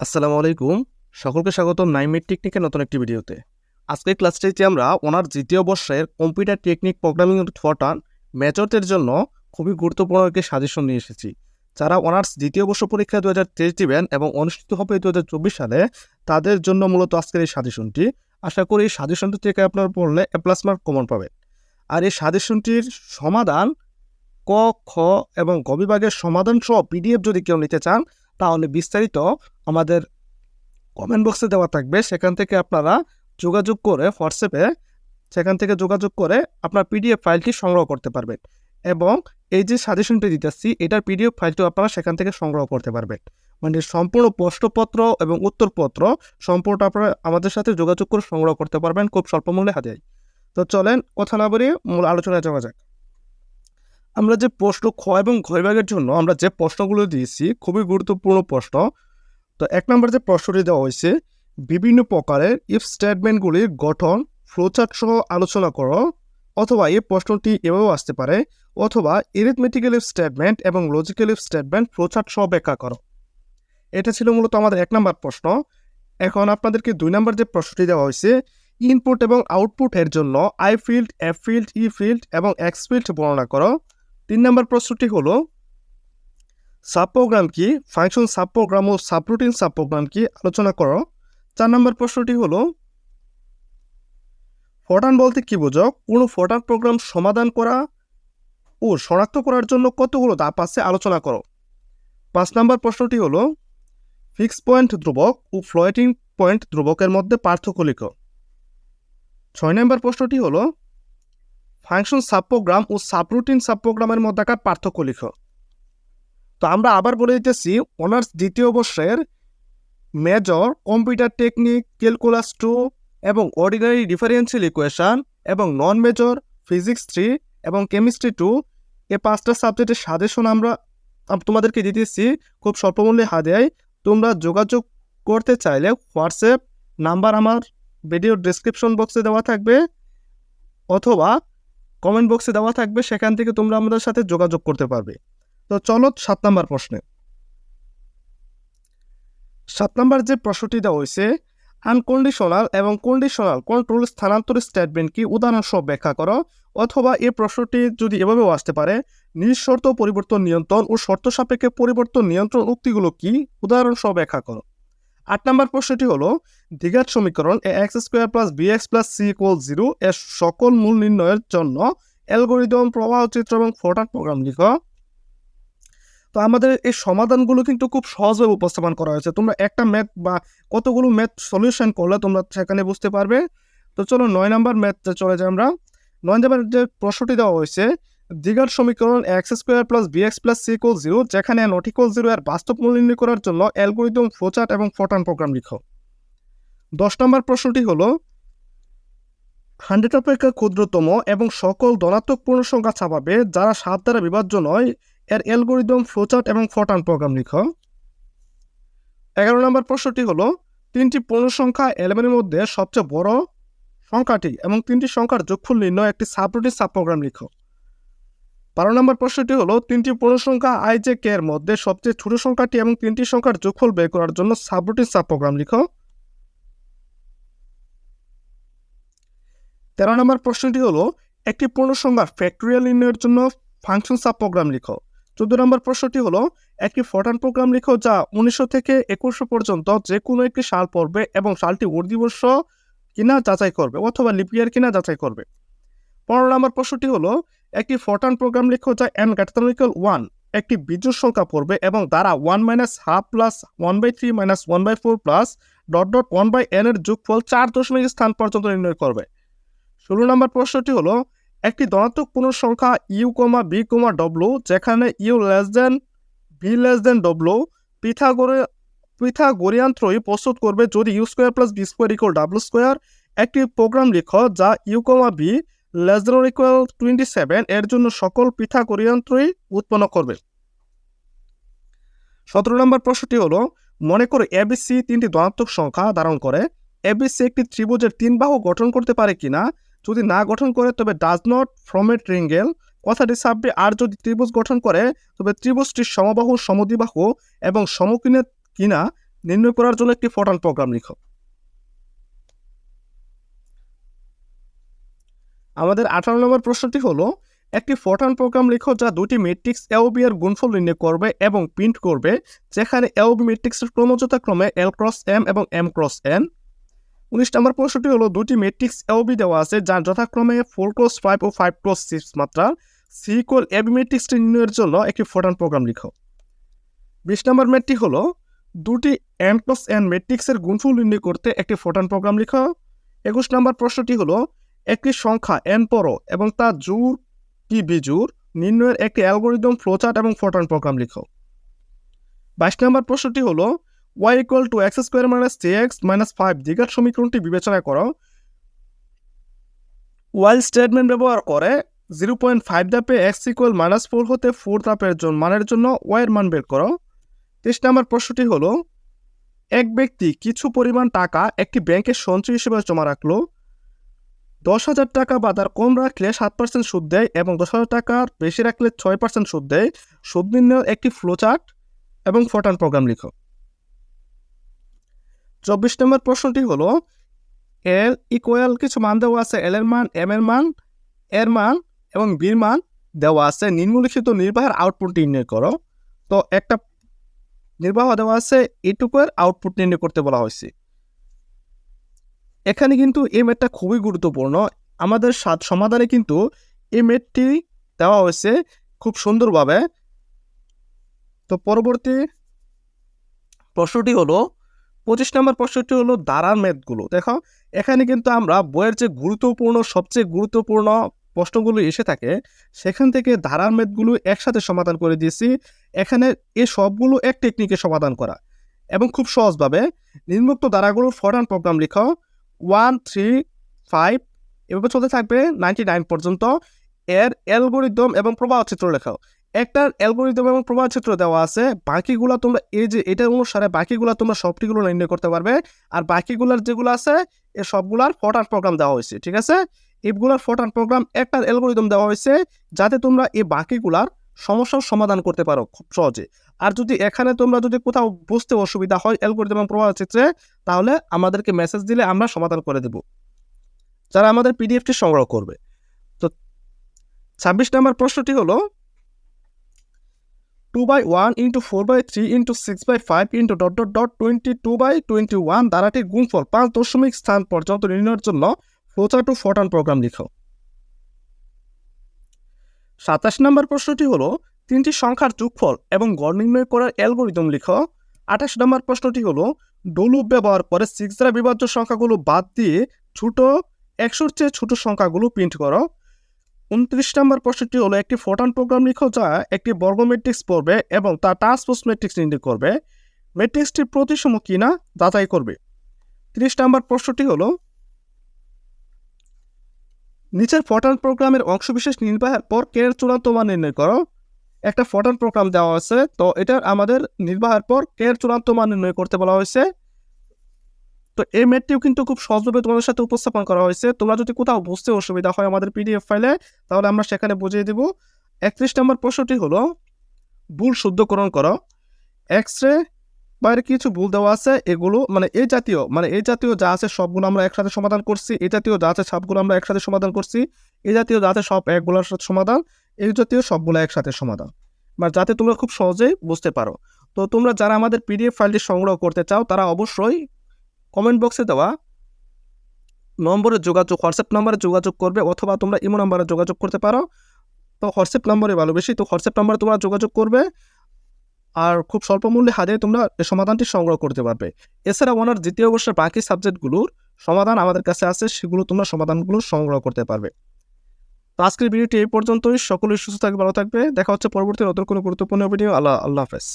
আসসালামু আলাইকুম। সকলকে স্বাগতম নাইমেট টেকনিকের নতুন একটি ভিডিওতে। আজকের ক্লাসটিতে আমরা ওনার দ্বিতীয় বর্ষের কম্পিউটার টেকনিক প্রোগ্রামিং ফটান মেজরদের জন্য খুবই গুরুত্বপূর্ণ একটি সাজেশন নিয়ে এসেছি। যারা অনার্স দ্বিতীয় বর্ষ পরীক্ষা দু হাজার তেইশ দিবেন এবং অনুষ্ঠিত হবে দু হাজার চব্বিশ সালে, তাদের জন্য মূলত আজকের এই সাজেশনটি আশা করি এই সাজেশনটি থেকে আপনার পড়লে এ প্লাস মার্ক কমন পাবেন। আর এই সাজেশনটির সমাধান ক, খ এবং গ বিভাগের সমাধান সহ পিডিএফ যদি কেউ নিতে চান তাহলে বিস্তারিত আমাদের কমেন্ট বক্সে দেওয়া থাকবে। সেখান থেকে আপনারা যোগাযোগ করে হোয়াটসঅ্যাপে সেখান থেকে যোগাযোগ করে আপনার পিডিএফ ফাইলটি সংগ্রহ করতে পারবেন এবং এই যে সাজেশনটি দিতেছি, এটার পিডিএফ ফাইলটিও আপনারা সেখান থেকে সংগ্রহ করতে পারবেন। মানে সম্পূর্ণ প্রশ্নপত্র এবং উত্তরপত্র সম্পূর্ণ আপনারা আমাদের সাথে যোগাযোগ করে সংগ্রহ করতে পারবেন, খুব স্বল্প মূল্যে হাতে। তো চলেন কথা না বলে মূল আলোচনায় যাওয়া যাক। আমরা যে প্রশ্ন খ এবং ঘ বিভাগের জন্য আমরা যে প্রশ্নগুলো দিয়েছি, খুবই গুরুত্বপূর্ণ প্রশ্ন। তো এক নম্বর যে প্রশ্নটি দেওয়া হয়েছে, বিভিন্ন প্রকারের ইফ স্টেটমেন্টগুলির গঠন ফ্লোচার্ট সহ আলোচনা করো, অথবা এই প্রশ্নটি এভাবেও আসতে পারে, অথবা এরিথমেটিক্যাল ইফ স্টেটমেন্ট এবং লজিক্যাল ইফ স্টেটমেন্ট ফ্লোচার্ট সহ ব্যাখ্যা করো। এটা ছিল মূলত আমাদের এক নম্বর প্রশ্ন। এখন আপনাদেরকে দুই নম্বর যে প্রশ্নটি দেওয়া হয়েছে ইনপুট এবং আউটপুটের জন্য I field F field E field এবং এক্স ফিল্ড বর্ণনা করো। তিন নম্বর প্রশ্নটি হলো সাবপ্রোগ্রাম কি? ফাংশন সাবপ্রোগ্রাম ও সাবরুটিন সাবপ্রোগ্রাম কি? আলোচনা করো। চার নম্বর প্রশ্নটি হলো ফটান বলতে কি বোঝো? কোনো ফটান প্রোগ্রাম সমাধান করা ও শনাক্ত করার জন্য কতগুলো ধাপ আছে আলোচনা করো। পাঁচ নম্বর প্রশ্নটি হলো ফিক্স পয়েন্ট ধ্রুবক ও ফ্লোয়েটিং পয়েন্ট ধ্রুবকের মধ্যে পার্থক্য লিখো। ছয় নম্বর প্রশ্নটি হলো ফাংশন সাবপ্রোগ্রাম ও সাবরুটিন সাবপ্রোগ্রামের মধ্যেকার পার্থক্য লিখো। তো আমরা আবার বলে দিতেছি, অনার্স দ্বিতীয় বর্ষের major computer technique calculus two এবং অর্ডিনারি ডিফারেন্সিয়াল ইকুয়েশন এবং নন মেজর ফিজিক্স থ্রি এবং কেমিস্ট্রি টু এ পাঁচটা সাবজেক্টের সাজেশন আমরা তোমাদেরকে দিতেছি খুব স্বল্প মূল্যে হাতেয় তোমরা যোগাযোগ করতে চাইলে হোয়াটসঅ্যাপ নাম্বার আমার ভিডিও ডিসক্রিপশন বক্সে দেওয়া থাকবে। অথবা কমেন্ট বক্সে দেওয়া থাকবে, সেখান থেকে তোমরা আমাদের সাথে যোগাযোগ করতে পারবে। তো চলো সাত নাম্বার প্রশ্নে। সাত নাম্বার যে প্রশ্নটি দেওয়া হয়েছে আনকন্ডিশনাল এবং কন্ডিশনাল কন্ট্রোল স্থানান্তর স্টেটমেন্ট কি? উদাহরণ সহ ব্যাখ্যা করো। অথবা এই প্রশ্নটি যদি এভাবেও আসতে পারে নিঃশর্ত পরিবর্তন নিয়ন্ত্রণ ও শর্ত সাপেক্ষে পরিবর্তন নিয়ন্ত্রণ উক্তিগুলো কি? উদাহরণ সহ ব্যাখ্যা করো। আট নম্বর প্রশ্নটি হলো, দ্বিঘাত সমীকরণ A X square plus B X plus C equal zero এর সকল মূল নির্ণয়ের জন্য অ্যালগোরিদম প্রবাহ চিত্র এবং ফোটার প্রোগ্রাম লিখো। তো আমাদের এই সমাধানগুলো কিন্তু খুব সহজভাবে উপস্থাপন করা হয়েছে। তোমরা একটা ম্যাথ বা কতগুলো ম্যাথ সলিউশন করলে তোমরা সেখানে বুঝতে পারবে। তো চলো নয় নাম্বার ম্যাথে চলে যাই আমরা। নয় নাম্বার যে প্রশ্নটি দেওয়া হয়েছে দ্বিঘাত সমীকরণ X square plus B X plus C equal zero যেখানে নট ইকুয়াল জিরো এর বাস্তব মূল্য নির্ণয় করার জন্য অ্যালগোরিদম ফ্লোচার্ট এবং ফোটান প্রোগ্রাম লিখো। দশ নম্বর প্রশ্নটি হলো হান্ড্রেড অপেক্ষা ক্ষুদ্রতম এবং সকল ধনাত্মক পূর্ণ সংখ্যা ছাপাবে যারা সাত দ্বারা বিভাজ্য নয়, এর অ্যালগোরিদম ফ্লোচার্ট এবং ফটান প্রোগ্রাম লিখো। এগারো নম্বর প্রশ্নটি হলো, তিনটি পূর্ণ সংখ্যা এলেভেনের মধ্যে সবচেয়ে বড় সংখ্যাটি এবং তিনটি সংখ্যার যোগফল নির্ণয় একটি সাবরুটিন সাব প্রোগ্রাম লিখো। বারো নম্বর প্রশ্নটি হলো, তিনটি পূর্ণ সংখ্যা আই জে কে এর মধ্যে সবচেয়ে ছোট সংখ্যাটি এবং তিনটি সংখ্যার যোগফল বের করার জন্য সাবরুটিন সাব প্রোগ্রাম লিখো। তেরো নম্বর প্রশ্নটি হলো, একটি পূর্ণ সংখ্যার ফ্যাক্টরিয়াল নির্ণয়ের জন্য ফাংশন সাব প্রোগ্রাম লিখো। চোদ্দ নম্বর প্রশ্নটি হলো, একটি ফটান প্রোগ্রাম লিখো যা উনিশশো থেকে একুশশো পর্যন্ত যে কোনো একটি সাল পড়বে এবং সালটি অর্ধিবর্ষ কিনা যাচাই করবে অথবা লিপিয়ার কিনা যাচাই করবে। পনেরো নম্বর প্রশ্নটি হলো একটি ফটান প্রোগ্রাম লিখো যা এন গ্যাটামিক্যাল ওয়ান একটি বিজোড় সংখ্যা পড়বে এবং দ্বারা one minus half plus one by three minus one by four plus dot dot one by N এর যোগফল চার দশমিক স্থান পর্যন্ত নির্ণয় করবে। ষোলো নম্বর প্রশ্নটি হলো, একটি ধনাত্মক পূর্ণ সংখ্যা U comma B comma W যেখানে U less than B less than W পিথাগোরে Pythagorean ত্রয়ী প্রস্তুত করবে যদি U square plus B square equal W square একটি প্রোগ্রাম লিখো যা U comma B less than equal twenty seven এর জন্য সকল পিথাগোরিয়ান ত্রয়ী উৎপন্ন করবে। সতেরো নম্বর প্রশ্নটি হলো, মনে করো এবিসি তিনটি ধনাত্মক সংখ্যা ধারণ করে। এবিসি একটি ত্রিভুজের তিন বাহু গঠন করতে পারে কিনা? যদি না গঠন করে, তবে does not form a triangle কথাটি সাববে আর যদি ত্রিভুজ গঠন করে, তবে ত্রিভুজটি সমবাহু সমদ্বিবাহু এবং সমকিনে কিনা? নির্ণয় করার জন্য একটি ফোটান প্রোগ্রাম লিখো। আমাদের আঠারো নম্বর প্রশ্নটি হলো, একটি ফোটান প্রোগ্রাম লিখো যা দুটি ম্যাট্রিক্স এওবি এর গুণফল নির্ণয় করবে এবং প্রিন্ট করবে, যেখানে এওবি ম্যাট্রিক্সের ক্রমযথাক্রমে এল ক্রস এম এবং এম ক্রস এন উনিশ নম্বর প্রশ্নটি হলো, দুটি ম্যাট্রিক্স এওবি দেওয়া আছে যার যথাক্রমে ফোর ক্রস ফাইভ ও ফাইভ ক্রস সিক্স মাত্রা। সিকোয়াল এবি ম্যাট্রিক্সটি নির্ণয়ের জন্য একটি ফোটান প্রোগ্রাম লিখো। বিশ নম্বর ম্যাটটি হলো, দুটি এন প্লাস এন ম্যাট্রিক্সের গুণফল নির্ণয় করতে একটি ফোটান প্রোগ্রাম লিখো। একুশ নম্বর প্রশ্নটি হলো একটি সংখ্যা এন পড়ো এবং তা জোর কি বিজুর নির্ণয়ের একটি অ্যালগোরিদম, ফ্লোচার্ট এবং ফোটান প্রোগ্রাম লিখো। বাইশ নম্বর প্রশ্নটি হলো Y equal to X square minus three X minus five দ্বিঘাত সমীকরণটি বিবেচনা করো। ওয়াইল স্টেটমেন্ট ব্যবহার করে জিরো পয়েন্ট ফাইভ ধাপে এক্স ইকুয়াল মাইনাস ফোর হতে ফোর ধাপের জন্য মানের জন্য ওয়াইয়ের মান বের করো। তেইশ নম্বর প্রশ্নটি হলো, এক ব্যক্তি কিছু পরিমাণ টাকা একটি ব্যাংকে সঞ্চয় হিসেবে জমা রাখল। দশ হাজার টাকা বা তার কম রাখলে সাত পার্সেন্ট সুদ দেয় এবং দশ হাজার টাকার বেশি রাখলে ছয় পার্সেন্ট সুদ দেয়। সুদ নির্ণয়ের একটি ফ্লোচার্ট এবং ফোটান প্রোগ্রাম লিখো। চব্বিশ নম্বর প্রশ্নটি হলো এল ইকুয়াল কিছু মান দেওয়া আছে এল এর মান এম এর মান এর মান এবং বির মান দেওয়া আছে। নিম্নলিখিত নির্বাহের আউটপুট নির্ণয় করো। তো একটা নির্বাহ দেওয়া আছে, এটুকুর আউটপুট নির্ণয় করতে বলা হয়েছে। এখানে কিন্তু এই ম্যাটটা খুবই গুরুত্বপূর্ণ। আমাদের সাত সমাধানে কিন্তু এই ম্যাটটি দেওয়া হয়েছে খুব সুন্দরভাবে। তো পরবর্তী প্রশ্নটি হলো, পঁচিশ নম্বর প্রশ্নটি হলো দাঁড়ার ম্যাথগুলো দেখো, এখানে কিন্তু আমরা বইয়ের যে গুরুত্বপূর্ণ, সবচেয়ে গুরুত্বপূর্ণ প্রশ্নগুলো এসে থাকে, সেখান থেকে ধারার ম্যাথগুলো একসাথে সমাধান করে দিয়েছি। এখানে এ সবগুলো এক টেকনিকে সমাধান করা। এবং খুব সহজভাবে নিম্নোক্ত ধারাগুলোর ফরান প্রোগ্রাম লিখো। ওয়ান থ্রি ফাইভ এভাবে চলতে থাকবে নাইনটি নাইন পর্যন্ত। এর অ্যালগোরিদম এবং প্রবাহ চিত্র লেখাও। একটার অ্যালগোরিদম এবং প্রবাহ চিত্র দেওয়া আছে। বাকিগুলো তোমরা এই যে এটার অনুসারে বাকিগুলো তোমরা সবটিগুলো নির্ণয় করতে পারবে। আর বাকিগুলোর যেগুলো আছে, এ সবগুলার ফটান প্রোগ্রাম দেওয়া হয়েছে, ঠিক আছে? এগুলার ফটান প্রোগ্রাম একটার অ্যালগোরিদম দেওয়া হয়েছে, যাতে তোমরা এই বাকিগুলার সমস্যার সমাধান করতে পারো খুব সহজে। আর যদি এখানে তোমরা যদি কোথাও বুঝতে অসুবিধা হয় অ্যালগোরিদম এবং প্রবাহ চিত্রে তাহলে আমাদেরকে মেসেজ দিলে আমরা সমাধান করে দেব। যারা আমাদের পিডিএফটি সংগ্রহ করবে। তো ছাব্বিশ নম্বর প্রশ্নটি হলো two by one into four by three into six by five into dot dot dot twenty two by twenty one দ্বারাটি গুণফল পাঁচ দশমিক স্থান পর্যন্ত নির্ণয়ের জন্য ফ্লোচার টু ফোটান প্রোগ্রাম লিখো। সাতাশ নম্বর প্রশ্নটি হলো, তিনটি সংখ্যার যোগফল এবং গড় নির্ণয় করার অ্যালগোরিদম লিখো। আঠাশ নম্বর প্রশ্নটি হলো, ডলুপ ব্যবহার করে সিক্স দ্বারা বিভাজ্য সংখ্যাগুলো বাদ দিয়ে ছোট একশোর চেয়ে ছোট সংখ্যাগুলো প্রিন্ট করো। উনত্রিশ নম্বর প্রশ্নটি হলো, একটি ফোটান প্রোগ্রাম লিখো যা একটি বর্গ ম্যাট্রিক্স পড়বে এবং তা ট্রান্সপোজ ম্যাট্রিক্স নির্ণয় করবে। ম্যাট্রিক্সটি প্রতিসম কিনা যাচাই করবে। তিরিশ নম্বর প্রশ্নটি হলো নিচের ফটান প্রোগ্রামের অংশবিশেষ নির্বাহের পর কে চূড়ান্ত মান নির্ণয় করো? একটা ফটান প্রোগ্রাম দেওয়া আছে তো এটার আমাদের নির্বাহের পর কে চূড়ান্ত মান নির্ণয় করতে বলা হয়েছে। তো এই ম্যাটটিও কিন্তু খুব সহজভাবে তোমাদের সাথে উপস্থাপন করা হয়েছে। তোমরা যদি কোথাও বুঝতে অসুবিধা হয় আমাদের পিডিএফ ফাইলে, তাহলে আমরা সেখানে বুঝিয়ে দেব। একত্রিশ নম্বর প্রশ্নটি হলো, ভুল শুদ্ধকরণ করো। এক্স রে বাইরে কিছু ভুল দেওয়া আছে, এগুলো মানে এই জাতীয় মানে এই জাতীয় যা আছে সবগুলো আমরা একসাথে সমাধান করছি, এই জাতীয় যা আছে সবগুলো আমরা একসাথে সমাধান করছি, এই জাতীয় যা আছে সব একগুলোর সাথে সমাধান, এই জাতীয় সবগুলো একসাথে সমাধান। বা যাতে তোমরা খুব সহজেই বুঝতে পারো। তো তোমরা যারা আমাদের পিডিএফ ফাইলটি সংগ্রহ করতে চাও, তারা অবশ্যই কমেন্ট বক্সে দেওয়া নম্বরে যোগাযোগ হোয়াটসঅ্যাপ নম্বরে যোগাযোগ করবে, অথবা তোমরা ইমো নম্বরে যোগাযোগ করতে পারো। তো হোয়াটসঅ্যাপ নম্বরে ভালো বেশি, তো হোয়াটসঅ্যাপ নম্বরে তোমরা যোগাযোগ করবে। আর খুব স্বল্প মূল্যে হাতে তোমরা সমাধানটি সংগ্রহ করতে পারবে। এছাড়া ওনার দ্বিতীয় বর্ষের বাকি সাবজেক্টগুলোর সমাধান আমাদের কাছে আছে, সেগুলো তোমরা সমাধানগুলো সংগ্রহ করতে পারবে। তো আজকের ভিডিওটি এই পর্যন্তই। সকলেই সুস্থ থাকবে, ভালো থাকবে। দেখা হচ্ছে পরবর্তী নতুন কোনো গুরুত্বপূর্ণ ভিডিও আল্লাহ আল্লাহ হাফেজ।